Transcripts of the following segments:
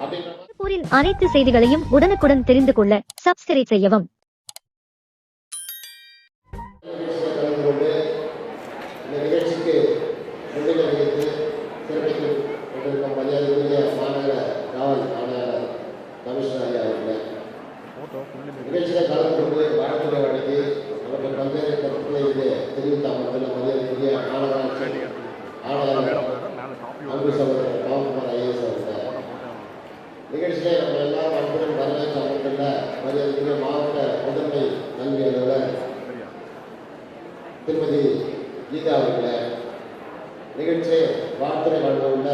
அப்படின்ற அனைத்து செய்திகளையும் உடனுக்குடன் தெரிந்து கொள்ள சப்ஸ்கிரைப் செய்யவும் நிகழ்ச்சியில் கலந்து கொண்டு வழங்கி அவர்கள் பல்வேறு கருத்துக்களை தெரிவித்த அமர்ந்துள்ள மரியாதைக்குரிய அன்பு சகோதரர் நிகழ்ச்சியிலே நம்ம எல்லாம் அன்புடன் வரவேற்ற அமர்ந்துள்ள மரியாதைக்குரிய மாவட்ட முதன்மை கல்வி அலுவலர் திருமதி கீதா அவர்களே நிகழ்ச்சியை வார்த்தை வழங்க உள்ள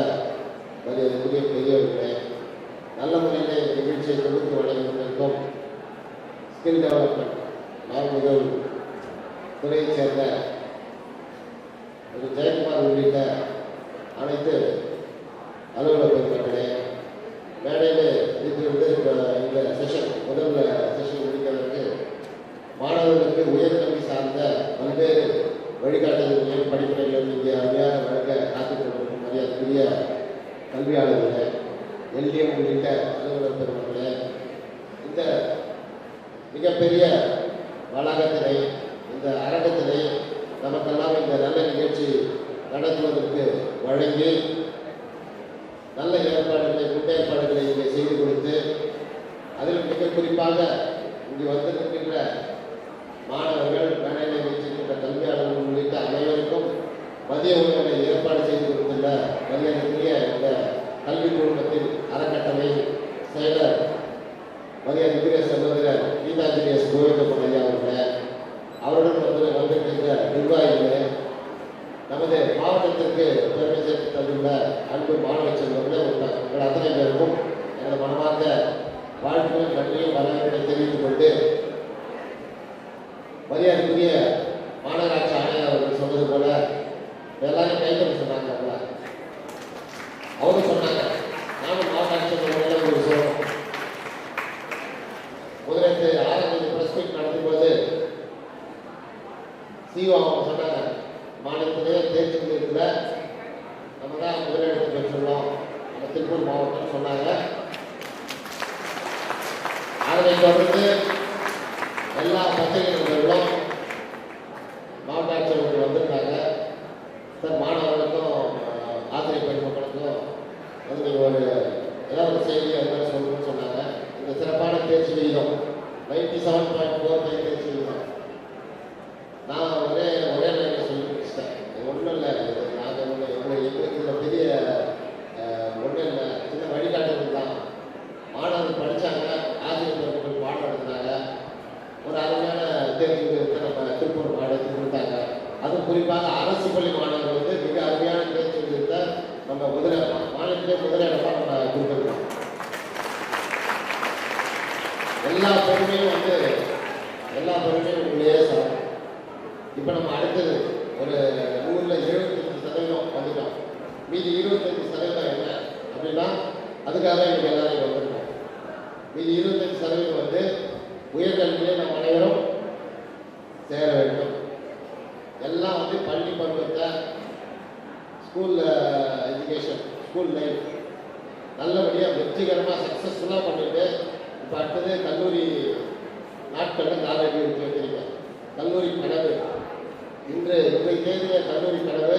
மரியாதைக்குரிய பெரியவர்களே நல்ல முறையிலே நிகழ்ச்சியை தொகுத்து வழங்கி கொண்டிருக்கும் ஸ்கில் டெவலப்மெண்ட் நார்முதல் துறையைச் சேர்ந்த திரு ஜெயக்குமார் உள்ளிட்ட அனைத்து அலுவலக பெருமக்களே மேடையில் இருக்கிறது இப்போ இந்த செஷன் முதல் செஷன் முடிக்கிறதுக்கு மாணவர்களுக்கு உயர்கல்வி சார்ந்த பல்வேறு வழிகாட்டுதல்களையும் படிப்புகளையும் இங்கே அருமையாக வழங்க காத்துக்கொண்டிருக்கும் மரியாதைக்குரிய கல்வியாளர்களே எல்டிஎம் உள்ளிட்ட அலுவலர் பெருமக்களே இந்த மிகப்பெரிய வளாகத்தினை இந்த அரங்கத்தினை நமக்கெல்லாம் இந்த நல்ல நிகழ்ச்சி நடத்துவதற்கு வழங்கி நல்ல ஏற்பாடுகளை இங்கே செய்து கொடுத்து அதில் மிக குறிப்பாக இங்கு வந்திருக்கின்ற மாணவர்கள் மேடையில் வைத்திருக்கின்ற கல்வியாளர்கள் உள்ளிட்ட அனைவருக்கும் மதிய உணவுகளை ஏற்பாடு செய்து கொடுத்துள்ள மரியாதைக்குரிய இந்த கல்வி குழுமத்தின் அறக்கட்டளை செயலர் மரியாதைக்குரிய சகோதரர் கீதாஞ்சலி எஸ் கோவிந்தபுரம் ஐயா அவர்களே அவருடன் வந்து வந்திருக்கின்ற நிர்வாகிகளே நமது மாவட்டத்திற்கு பெருமை சேர்த்து தந்துள்ள அன்பு மாணவ செல்வங்களே உங்கள் உங்கள் அத்தனை பேருக்கும் எனது மனமார்ந்த வாழ்க்கையில் நன்றியும் வரவேற்பை தெரிவித்துக் கொண்டு மரியாதைக்குரிய மாநகராட்சி ஆணையர் அவர்கள் சொன்னது போல எல்லாரும் கைத்தறி சொன்னாங்க அவரும் சொன்னாங்க நானும் மாவட்ட ஆட்சியர் ஒரு சொல்லணும் முதலத்து ஆறாம் பிரஸ் மீட் நடத்தும் போது சிஓ அவங்க சொன்னாங்க மாநிலத்திலேயே தேர்ச்சி இருக்கிற நம்ம தான் முதலிடத்தை பெற்றுள்ளோம். நம்ம திருப்பூர் மாவட்டம் சொன்னாங்க. அதனை தொடர்ந்து எல்லா பத்திரிகைகளும் மாவட்ட ஆட்சியர்கள் வந்திருக்காங்க சார் மாணவர்களுக்கும் அஹ், ஆசிரியர் பெருமக்களுக்கும் வந்து நீங்கள் ஒரு ஏதாவது ஒரு செய்தி அது மாதிரி சொல்லணும்னு சொன்னாங்க இந்த சிறப்பான தேர்ச்சி விகிதம் ninety seven point four five தேர்ச்சி விகிதம் நான் ஒரே ஒரே லைனில் சொல்லி முடிச்சிட்டேன் ஒன்றும் இல்லை நாங்கள் ஒன்று எங்களுக்கு எங்களுக்கு இதில் பெரிய ஒன்றும் இல்லை சின்ன வழிகாட்டுதல் தான் மாணவர்கள் படித்தாங்க ஆசிரியர் பெருமக்கள் பாடம் நடத்தினாங்க ஒரு அருமையான தேர்ச்சி விகிதத்தை நம்ம திருப்பூர் மாவட்டத்துக்கு கொடுத்தாங்க அதுவும் குறிப்பாக அரசு பள்ளி மாணவர்கள் வந்து மிக அருமையான தேர்ச்சி விகிதத்தை நம்ம முதல மாநிலத்திலே முதலிடமாக நம்ம கொடுத்துருக்கோம் எல்லா பெருமையும் வந்து எல்லா பெருமையும் உங்களையே சார் இப்போ நம்ம அடுத்தது ஒரு நூறில் எழுபத்தஞ்சு சதவீதம் வந்துட்டோம். மீதி இருபத்தஞ்சு சதவீதம் என்ன அப்படின்னா அதுக்காக எனக்கு எல்லாரும் இங்கே வந்திருக்கோம். மீதி இருபத்தஞ்சு சதவீதம் வந்து உயர்கல்வியிலே நம்ம அனைவரும் சேர வேண்டும். எல்லாம் வந்து பள்ளி பருவத்தை ஸ்கூலில் எஜுகேஷன் ஸ்கூல் லைஃப் நல்லபடியாக வெற்றிகரமாக சக்ஸஸ்ஃபுல்லாக பண்ணிட்டு இப்போ அடுத்தது கல்லூரி நாட்களில் காலேஜ் எடுத்து வைக்கிறீங்க கல்லூரி கனவு. இன்று இன்றைய தேதிய கல்லூரி கனவு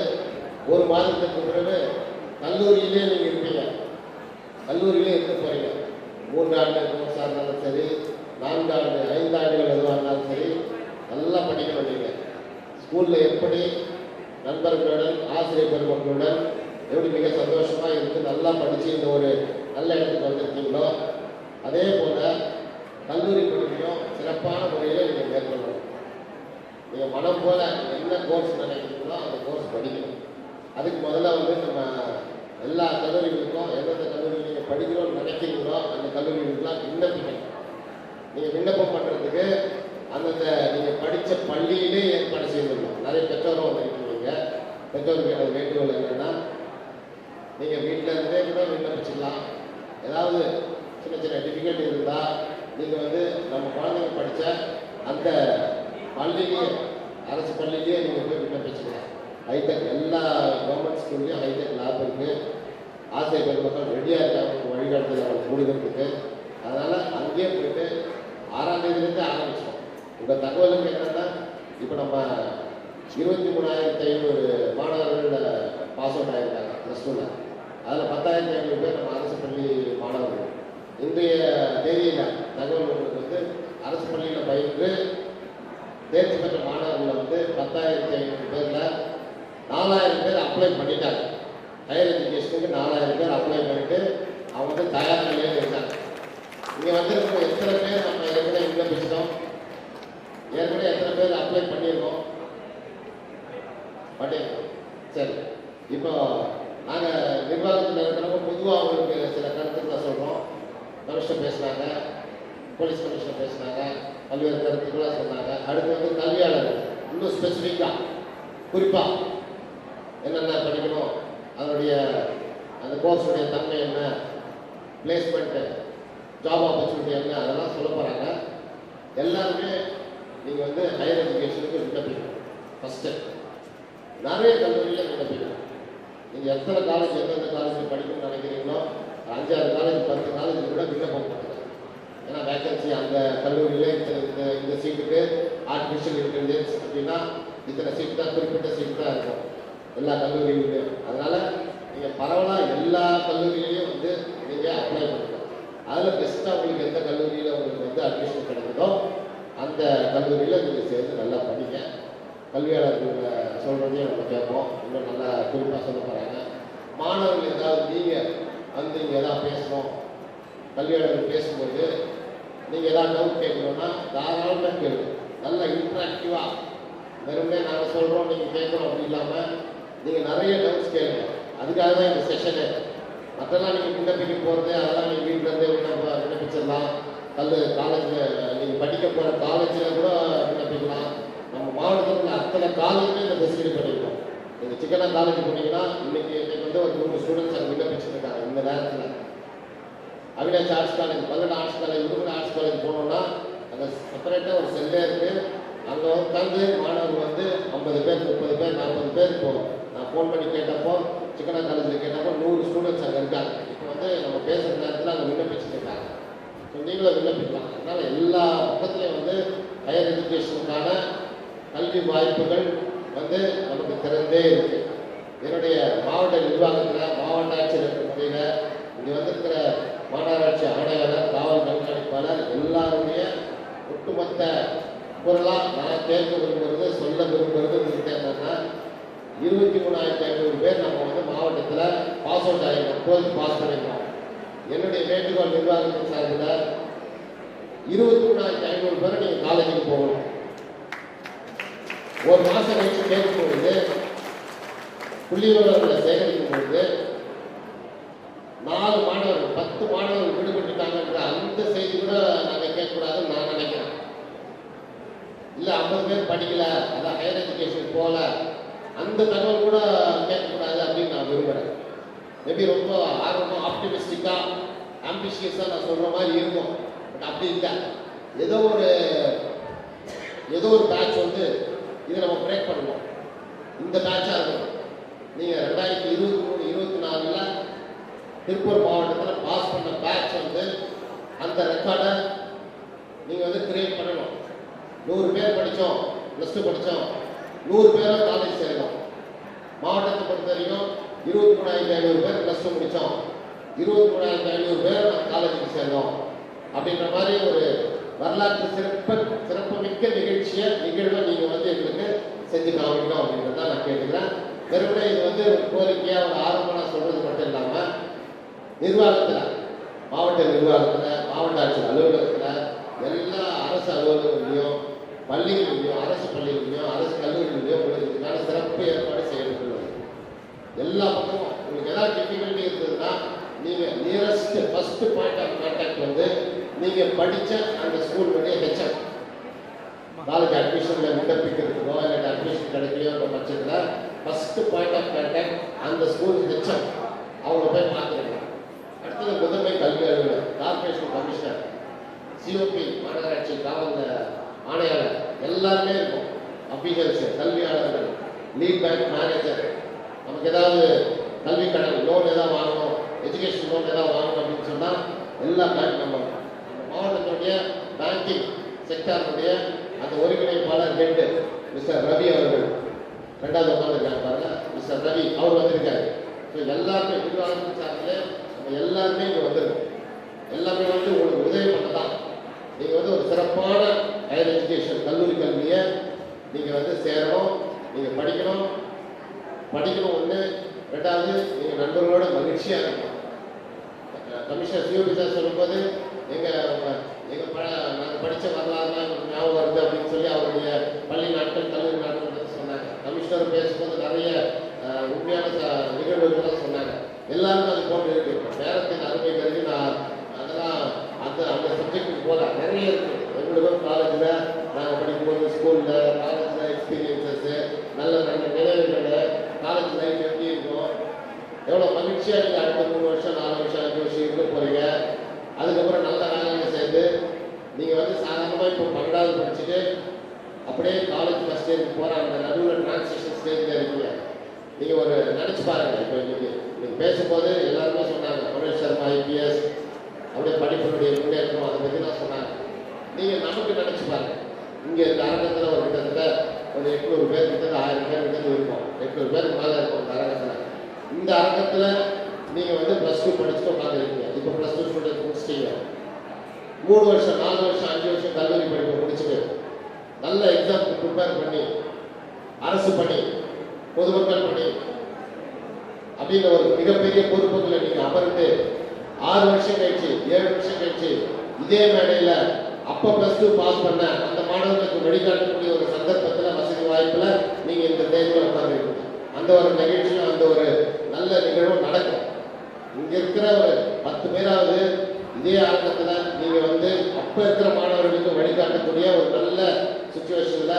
ஒரு மாதத்துக்கு பிறகு கல்லூரியிலே நீங்கள் இருப்பீங்க. கல்லூரியிலே இருக்க போறீங்க? மூன்றாண்டு கோர்ஸாக இருந்தாலும் சரி நான்கு ஐந்தாண்டுகள் ஐந்து ஆண்டுகள் எதுவாக இருந்தாலும் சரி நல்லா படிக்கணும் நீங்கள் ஸ்கூலில் எப்படி நண்பர்களுடன் ஆசிரியர் பெருமக்களுடன் எப்படி மிக சந்தோஷமாக இருந்து நல்லா படித்து இந்த ஒரு நல்ல இடத்துக்கு வந்திருக்கீங்களோ அதே போல் கல்லூரி படிப்பையும் சிறப்பான முறையில் நீங்கள் மேற்கொள்ளணும். நீங்கள் மனம் போல் என்ன கோர்ஸ் நினைக்கிறீங்களோ அந்த கோர்ஸ் படிக்கணும். அதுக்கு முதல்ல வந்து நம்ம எல்லா கல்லூரிகளுக்கும் எந்தெந்த கல்லூரியில் நீங்கள் படிக்கணும்னு நினைக்கிறீங்களோ அந்த கல்லூரிகளுக்கெல்லாம் விண்ணப்பிக்கணும் நீங்கள் விண்ணப்பம் பண்ணுறதுக்கு அந்தந்த நீங்கள் படித்த பள்ளியிலே ஏற்பாடு செய்திருக்கோம் நிறைய பெற்றோரும் வந்துருக்கீங்க பெற்றோருக்கு எனக்கு வேண்டுகோள் என்னென்னா நீங்கள் வீட்டில் இருந்தே கூட விண்ணப்பிச்சிடலாம் ஏதாவது சின்ன சின்ன டிஃபிகல்ட்டி இருந்தால் நீங்கள் வந்து நம்ம குழந்தைங்க படித்த அந்த பள்ளிக்கு அரசு பள்ளிக்கே நீங்கள் போய் விண்ணப்பிச்சுக்கலாம் ஹைடெக் எல்லா கவர்மெண்ட் ஸ்கூல்லையும் ஹைடெக் லேப் இருக்குது ஆசிரியர் பெருமக்கள் ரெடியாக இருக்காங்க. உங்களுக்கு வழிகாட்டுதல் அவங்களுக்கு கொடுக்கறதுக்கு அதனால் அங்கேயே போயிட்டு ஆறாம் தேதியிலேருந்து ஆரம்பிச்சோம் உங்கள் தகவலுக்கு என்னென்னா இப்போ நம்ம இருபத்தி மூணாயிரத்தி ஐநூறு மாணவர்கள் பாஸ் அவுட் ஆகிருக்காங்க ப்ளஸ் டூவில் அதில் பத்தாயிரத்தி ஐநூறு பேர் நம்ம அரசு பள்ளி மாணவர்கள். இன்றைய தேதியில் தகவல் உங்களுக்கு வந்து அரசு பள்ளியில் பயின்று தேர்ச்சி பெற்ற மாணவர்கள் வந்து பத்தாயிரத்தி ஐநூறு பேரில் நாலாயிரம் பேர் அப்ளை பண்ணிட்டாங்க. ஹையர் எஜுகேஷனுக்கு நாலாயிரம் பேர் அப்ளை பண்ணிட்டு அவங்க வந்து தயார் நிலையில் இருக்காங்க. இங்கே வந்திருக்கிற எத்தனை பேர் நம்ம ஏற்கனவே விண்ணப்பிச்சிட்டோம் ஏற்கனவே எத்தனை பேர் அப்ளை பண்ணியிருக்கோம்? பண்ணியிருக்கோம். சரி. இப்போ நாங்கள் நிர்வாகத்தில் இருக்கிறப்ப பொதுவாக அவங்களுக்கு சில கருத்து கமிஷனர் பேசுனாங்க போலீஸ் கமிஷனர் பேசுனாங்க பல்வேறு கருத்துக்களாக சொன்னாங்க. அடுத்து வந்து கல்வியாளர் இன்னும் ஸ்பெசிஃபிக்காக குறிப்பாக என்னென்ன படிக்கணும் அதனுடைய அந்த கோர்ஸுடைய தன்மை என்ன பிளேஸ்மெண்ட்டு ஜாப் ஆப்பர்ச்சுனிட்டி என்ன அதெல்லாம் சொல்ல போகிறாங்க எல்லாருமே நீங்கள் வந்து ஹையர் எஜுகேஷனுக்கு விண்ணப்பிக்கணும். ஃபஸ்ட்டு நிறைய கல்லூரியில் விண்ணப்பிக்கணும். நீங்கள் எத்தனை காலேஜ் எந்தெந்த காலேஜில் படிக்கணும்னு நினைக்கிறீங்களோ சீட்டை போக ஏன்னா வேக்கன்சி அந்த கல்லூரியிலே இந்த இந்த சீட்டுக்கு ஆர்டிஃபிஷியல் இன்டெலிஜென்ஸ் அப்படின்னா இத்தனை சீட் தான் குறிப்பிட்ட சீட் தான் இருக்கும். எல்லா கல்லூரியிலையும் அதனால் நீங்கள் பரவலாக எல்லா கல்லூரியிலையும் வந்து நீங்கள் அப்ளை பண்ணணும் அதில் பெஸ்ட்டாக உங்களுக்கு எந்த கல்லூரியில் உங்களுக்கு வந்து அட்மிஷன் கிடைக்குதோ அந்த கல்லூரியில் நீங்கள் சேர்ந்து நல்லா படிங்க. கல்வியாளர்கள் சொல்கிறதையும் நம்ம கேட்போம். இன்னும் நல்லா குறிப்பாக சொல்ல போகிறாங்க மாணவர்கள் ஏதாவது நீங்கள் வந்து இங்கே எதாவது பேசணும். கல்வியாளர்கள் பேசும்போது நீங்கள் ஏதாவது டவுட் கேட்கணும்னா தாராளமாக கேளு நல்லா இன்ட்ராக்டிவாக வெறுமே நாங்கள் சொல்கிறோம் நீங்கள் கேட்குறோம் அப்படி இல்லாமல் நீங்கள் நிறைய டவுட்ஸ் கேளுங்க. அதுக்காக தான் இந்த செஷனு மற்றெல்லாம் நீங்கள் விண்ணப்பிக்க போகிறது அதெல்லாம் நீங்கள் வீட்டிலேருந்தே விண்ணப்ப விண்ணப்பிச்சிடலாம். கல் காலேஜில் நீங்கள் படிக்க போகிற காலேஜில் கூட விண்ணப்பிக்கலாம். நம்ம மாவட்டத்தில் அத்தனை காலேஜுமே இந்த ஃபெசிலிட்டி பண்ணிருக்கோம். நீங்கள் சிக்கனாக காலேஜ் போனீங்கன்னா இன்றைக்கி எனக்கு வந்து ஒரு மூணு ஸ்டூடெண்ட்ஸ் அங்கே விண்ணப்பிச்சிருக்காங்க இந்த நேரத்தில். Avinash arts college பல்லட arts college Udumalai arts college போனோம்னா அங்கே செப்பரேட்டாக ஒரு செல்லே இருக்குது அங்கே உட்காந்து மாணவர்கள் வந்து ஐம்பது பேர் முப்பது பேர் நாற்பது பேர் போகும் நான் ஃபோன் பண்ணி கேட்டப்போ சிக்கனா காலேஜில் கேட்டப்போ நூறு ஸ்டூடெண்ட்ஸ் அங்கே இருக்காங்க. இப்போ வந்து நம்ம பேசுகிற நேரத்தில் அங்கே விண்ணப்பிச்சுருக்காங்க ஸோ நீங்களும் விண்ணப்பிக்கலாம். அதனால் எல்லா பக்கத்துலேயும் வந்து ஹையர் எஜுகேஷனுக்கான கல்வி வாய்ப்புகள் வந்து நமக்கு திறந்தே இருக்கு. என்னுடைய மாவட்ட நிர்வாகத்தில் மாவட்ட ஆட்சியர் முறையில் இங்கே வந்திருக்கிற மாநகராட்சி ஆணையாளர் காவல் கண்காணிப்பாளர் எல்லாருடைய ஒட்டுமொத்த பொருளாக நான் கேட்க விரும்புகிறது சொல்ல விரும்புகிறது என்னன்னா இருபத்தி மூணாயிரத்தி ஐநூறு பேர் நம்ம வந்து மாவட்டத்தில் பாஸ் அவுட் ஆகிருக்கோம். டுவெல்த் பாஸ் பண்ணியிருக்கோம் என்னுடைய வேண்டுகோள் நிர்வாகத்தின் சார்பில் இருபத்தி மூணாயிரத்தி ஐநூறு பேர் நீங்கள் காலேஜுக்கு போகணும். ஒரு மாதம் கழிச்சு கேட்கும் பொழுது புள்ளியோட சேகரிக்கும் பொழுது நாலு மாணவர்கள் பத்து மாணவர்கள் விடுபட்டுட்டாங்கன்ற அந்த செய்தி கூட நாங்கள் கேட்கக்கூடாதுன்னு நான் நினைக்கிறேன். இல்லை ஐம்பது பேர் படிக்கல அதான் ஹையர் எஜுகேஷன் போகல அந்த தகவல் கூட கேட்கக்கூடாது அப்படின்னு நான் விரும்புகிறேன் மேபி ரொம்ப ஆர்வமாக ஆப்டிமிஸ்டிக்காக ஆம்பிஷியஸாக நான் சொல்கிற மாதிரி இருக்கும். பட் அப்படி இல்லை. ஏதோ ஒரு ஏதோ ஒரு பேட்ச் வந்து இதை நம்ம பிரேக் பண்ணணும் இந்த பேட்சாக இருக்கணும் நீங்கள் ரெண்டாயிரத்தி இருபத்தி மூணு இருபத்தி நாலில் திருப்பூர் மாவட்டத்தில் பாஸ் பண்ண பேட்ச் வந்து அந்த ரெக்கார்டை நீங்கள் வந்து கிரியேட் பண்ணணும். நூறு பேர் படித்தோம் ப்ளஸ் டூ படித்தோம் நூறு பேரும் காலேஜ் சேரணும் மாவட்டத்தை பொறுத்த வரைக்கும் இருபத்தி மூணாயிரத்தி ஐநூறு பேர் ப்ளஸ் டூ முடித்தோம் இருபத்தி மூணாயிரத்தி ஐநூறு பேர் காலேஜுக்கு சேர்ந்தோம். அப்படின்ற மாதிரி ஒரு வரலாற்று சிறப்பு சிறப்புமிக்க நிகழ்ச்சியை நிகழ்வை நீங்கள் வந்து எங்களுக்கு செஞ்சு காமிக்கணும் அப்படின்றத நான் கேட்டுக்கிறேன். வெறுமனே இது வந்து ஒரு கோரிக்கையாக ஒரு ஆர்வமாக சொல்கிறது மட்டும் இல்லாமல் நிர்வாகத்தில் மாவட்ட நிர்வாகத்தில் மாவட்ட ஆட்சியர் அலுவலகத்தில் எல்லா அரசு அலுவலகங்களையும் பள்ளிகளிலையும் அரசு பள்ளிகளிலையும் அரசு கல்லூரிகளிலையும் உங்களுக்கு சிறப்பு ஏற்பாடு செய்யப்பட்டுள்ளது. எல்லா பக்கமும் உங்களுக்கு ஏதாவது டிஃபிகல்ட்டி இருந்ததுன்னா நீங்கள் nearest first point of contact வந்து நீங்கள் படித்த அந்த ஸ்கூலுடைய ஹெச்எம் காலேஜ் அட்மிஷனில் விண்ணப்பிக்கிறதுக்கோ இல்லை அட்மிஷன் கிடைக்கலையோ பட்சத்தில் ஃபஸ்ட்டு பாயிண்ட் ஆஃப் கான்டாக்ட் அந்த ஸ்கூல் ஹெச்எம் அவங்கள போய் பார்த்துருங்க முதன்மை கல்வி அலுவலர் கார்பரேஷன் கமிஷனர் சிஓபி மாநகராட்சி காவல் ஆணையாளர் எல்லாருமே இருக்கும். அபிஷியல்ஸ் கல்வியாளர்கள் லீட் பேங்க் மேனேஜர் நமக்கு ஏதாவது கல்வி கடன் லோன் ஏதாவது வாங்கணும் எஜுகேஷன் லோன் ஏதாவது வாங்கணும் அப்படின்னு சொன்னால் எல்லா பேங்க் நம்ம நம்ம மாவட்டத்துடைய பேங்கிங் செக்டாருடைய அந்த ஒருங்கிணைப்பாளர் ஹெட்டு மிஸ்டர் ரவி அவர்கள். ரெண்டாவது உட்காந்துருக்காங்க பாருங்க மிஸ்டர் ரவி அவர் வந்திருக்காரு. ஸோ எல்லாருமே நிர்வாகத்தின் சார்பில் எல்லாருமே இங்கே வந்துருக்கோம். எல்லாமே வந்து உங்களுக்கு உதவி பண்ண தான் நீங்கள் வந்து ஒரு சிறப்பான ஹையர் எஜுகேஷன் கல்லூரி கல்வியை நீங்கள் வந்து சேரணும் நீங்கள் படிக்கணும். படிக்கணும் ஒன்று ரெண்டாவது நீங்கள் நண்பர்களோட மகிழ்ச்சியாக இருக்கணும். கமிஷனர் சிஓபி சார் சொல்லும்போது எங்கள் எங்கள் ப நாங்கள் படித்த வரலாறுலாம் ஞாபகம் வருது அப்படின்னு சொல்லி அவருடைய பள்ளி நாட்கள் கல்லூரி நாட்கள் சொன்னாங்க. கமிஷனர் பேசும்போது நிறைய உண்மையான நிகழ்வுகள்லாம் சொன்னாங்க. எல்லாருக்கும் அது போட்டு இருக்கு. நேரத்தின் அருமை கருதி நான் அதெல்லாம் அந்த அந்த சப்ஜெக்ட்டுக்கு போகல. நிறைய இருக்கு. பேரும் காலேஜில் நாங்கள் படிக்கும்போது ஸ்கூலில் காலேஜில் எக்ஸ்பீரியன்சஸ்ஸு நல்ல நல்ல நினைவுகள் காலேஜ் லைஃப் எப்படி இருக்கும் எவ்வளோ மகிழ்ச்சியாக நீங்கள் அடுத்த மூணு வருஷம் நாலு வருஷம் அஞ்சு வருஷம் இருக்க போகிறீங்க அதுக்கப்புறம் நல்ல வேலையில் சேர்ந்து நீங்கள் வந்து சாதாரணமாக இப்போ பன்னெண்டாவது படிச்சுட்டு அப்படியே காலேஜ் ஃபஸ்ட் இயருக்கு போகிற அந்த நடுவில் டிரான்சிஷன் ஸ்டேஜில் இருக்கீங்க நீங்கள் ஒரு நினச்சி பாருங்க இப்போ இன்னைக்கு நீங்கள் பேசும்போது எல்லாருமே சொன்னாங்க மனோஜ் சர்மா ஐபிஎஸ் அப்படியே படிப்பினுடைய முன்னேற்றம் அதை பற்றிலாம் சொன்னாங்க நீங்கள் நமக்கு நினச்சி பாருங்க. இங்கே இந்த அரங்கத்தில் ஒரு கிட்டத்தட்ட ஒரு எட்நூறு பேர் கிட்ட ஆயிரம் பேர் கிட்ட இருக்கும் எட்நூறு பேருக்கு மேலே இருக்கும் இந்த அரங்கத்தில். இந்த அரங்கத்தில் நீங்கள் வந்து ப்ளஸ் டூ படிச்சுட்டு உட்காந்துருக்கீங்க இப்போ ப்ளஸ் டூ ஸ்டூடெண்ட் முடிச்சிட்டீங்க. மூணு வருஷம் நாலு வருஷம் அஞ்சு வருஷம் கல்லூரி படிப்பு முடிச்சுட்டு நல்ல எக்ஸாம்க்கு ப்ரிப்பேர் பண்ணி அரசு பணி பொதுமக்கள் பணி அப்படின்ற ஒரு மிகப்பெரிய பொறுப்புகளை நீங்க அமர்ந்து ஆறு வருஷம் கழிச்சு ஏழு வருஷம் கழிச்சு இதே மேடையில் அப்ப பிளஸ் டூ பாஸ் பண்ண அந்த மாணவர்களுக்கு வழிகாட்டக்கூடிய ஒரு சந்தர்ப்பத்துல வசதி வாய்ப்புல நீங்க இந்த தேர்வில் உட்கார்ந்துருக்கீங்க. அந்த ஒரு நிகழ்ச்சியும் அந்த ஒரு நல்ல நிகழ்வும் நடக்கும். இங்க இருக்கிற ஒரு பத்து பேராவது இதே அரங்கத்துல நீங்க வந்து அப்ப இருக்கிற மாணவர்களுக்கு வழிகாட்டக்கூடிய ஒரு நல்ல சுச்சுவேஷன்ல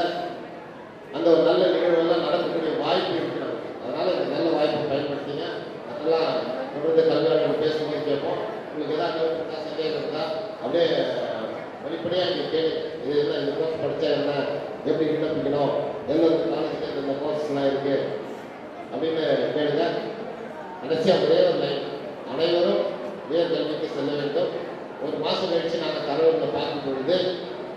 அந்த ஒரு நல்ல நிகழ்வுலாம் நடக்கக்கூடிய வாய்ப்பு இருக்கு அதனால் அதனால இந்த நல்ல வாய்ப்பை பயன்படுத்திங்க. அதெல்லாம் தொடர்ந்து கல்வியாளர்கள் பேசும்போது கேட்போம். உங்களுக்கு ஏதாவது சந்தேகம் இருந்தால் அப்படியே வெளிப்படையாக இங்கே கேளு. இது என்ன இந்த கோர்ஸ் படித்தா என்ன? எப்படி விண்ணப்பிக்கணும் எந்தெந்த காலேஜில் இந்த கோர்ஸ்லாம் இருக்கு. அப்படின்னு கேளுங்க. கடைசியாக ஒரே ஒரு லைன் அனைவரும் உயர்கல்விக்கு செல்ல வேண்டும். ஒரு மாதம் கழிச்சு நாங்கள் தரவுகளை பார்க்கும் பொழுது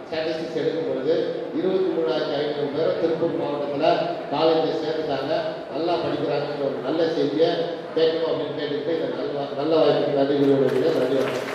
ஸ்டாட்டிஸ்டிக்ஸ் எடுக்கும் பொழுது இருபத்தி மூணாயிரத்தி ஐநூறு பேர் திருப்பூர் மாவட்டத்தில் காலேஜில் சேர்ந்துட்டாங்க நல்லா படிக்கிறாங்கன்ற ஒரு நல்ல செய்தியை கேட்கணும் அப்படின்னு கேட்டுக்கிட்டு இந்த நல்ல நல்ல வாய்ப்புக்கு நன்றி கூறுவதற்கு நன்றி வணக்கம்.